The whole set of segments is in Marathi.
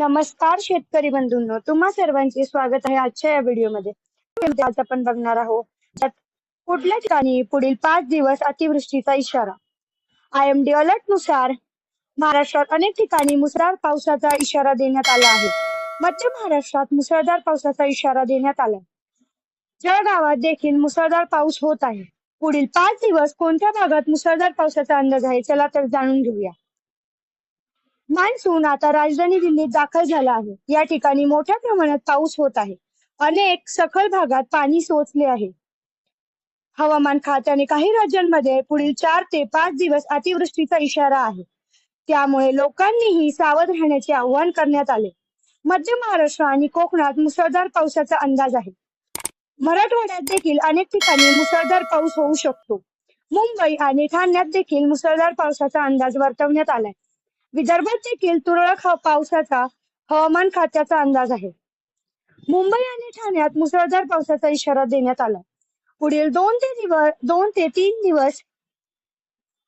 नमस्कार शेतकरी बंधूंनो तुम्हा सर्वांचे स्वागत आहे आजच्या या व्हिडिओमध्ये. आज आपण बघणार आहोत कुठल्या ठिकाणी पुढील पाच दिवस अतिवृष्टीचा इशारा? आय एम डी अलर्टनुसार महाराष्ट्रात अनेक ठिकाणी मुसळधार पावसाचा इशारा देण्यात आला आहे. मध्य महाराष्ट्रात मुसळधार पावसाचा इशारा देण्यात आला जळगावात देखील मुसळधार पाऊस होत आहे. पुढील पाच दिवस कोणत्या भागात मुसळधार पावसाचा अंदाज आहे चला तर जाणून घेऊया. मान्सून आता राजधानी दिल्लीत दाखल झाला आहे. या ठिकाणी मोठ्या प्रमाणात पाऊस होत आहे. अनेक सखल भागात पाणी सोचले आहे. हवामान खात्याने काही राज्यांमध्ये पुढील चार ते पाच दिवस अतिवृष्टीचा इशारा आहे. त्यामुळे लोकांनीही सावध राहण्याचे आवाहन करण्यात आले. मध्य महाराष्ट्र आणि कोकणात मुसळधार पावसाचा अंदाज आहे. मराठवाड्यात देखील अनेक ठिकाणी मुसळधार पाऊस होऊ शकतो. मुंबई आणि ठाण्यात देखील मुसळधार पावसाचा अंदाज वर्तवण्यात आलाय. विदर्भात देखील तुरळक पावसाचा हवामान खात्याचा अंदाज आहे. मुंबई आणि ठाण्यात मुसळधार पावसाचा इशारा देण्यात आला. पुढील दोन ते दिवस दोन ते तीन दिवस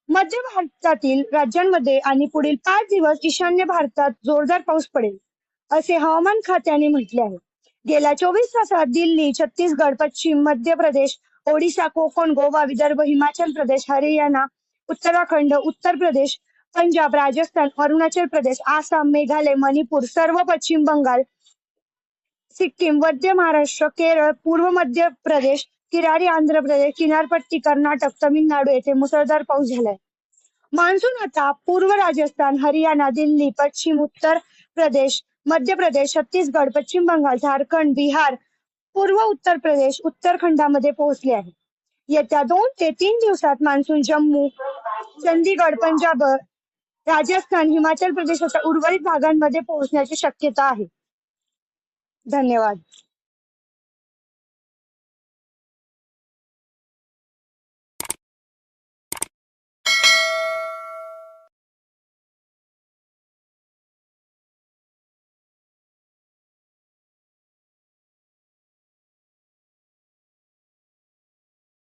मध्य भारतातील राज्यांमध्ये आणि पुढील पाच दिवस ईशान्य भारतात जोरदार पाऊस पडेल असे हवामान खात्याने म्हटले आहे. गेल्या चोवीस तासात दिल्ली छत्तीसगड पश्चिम मध्य प्रदेश ओडिशा कोकण गोवा विदर्भ हिमाचल प्रदेश हरियाणा उत्तराखंड उत्तर प्रदेश पंजाब राजस्थान अरुणाचल प्रदेश आसाम मेघालय मणिपूर सर्व पश्चिम बंगाल सिक्कीम मध्य महाराष्ट्र केरळ पूर्व मध्य प्रदेश किरारी आंध्र प्रदेश किनारपट्टी कर्नाटक तमिळनाडू येथे मुसळधार पाऊस झालाय. मान्सून आता पूर्व राजस्थान हरियाणा दिल्ली पश्चिम उत्तर प्रदेश मध्य प्रदेश छत्तीसगड पश्चिम बंगाल झारखंड बिहार पूर्व उत्तर प्रदेश उत्तराखंडामध्ये पोहोचले आहे. येत्या दोन ते तीन दिवसात मान्सून जम्मू चंदीगड पंजाब राजस्थान हिमाचल प्रदेशाच्या उर्वरित भागांमध्ये पोहोचण्याची शक्यता आहे. धन्यवाद.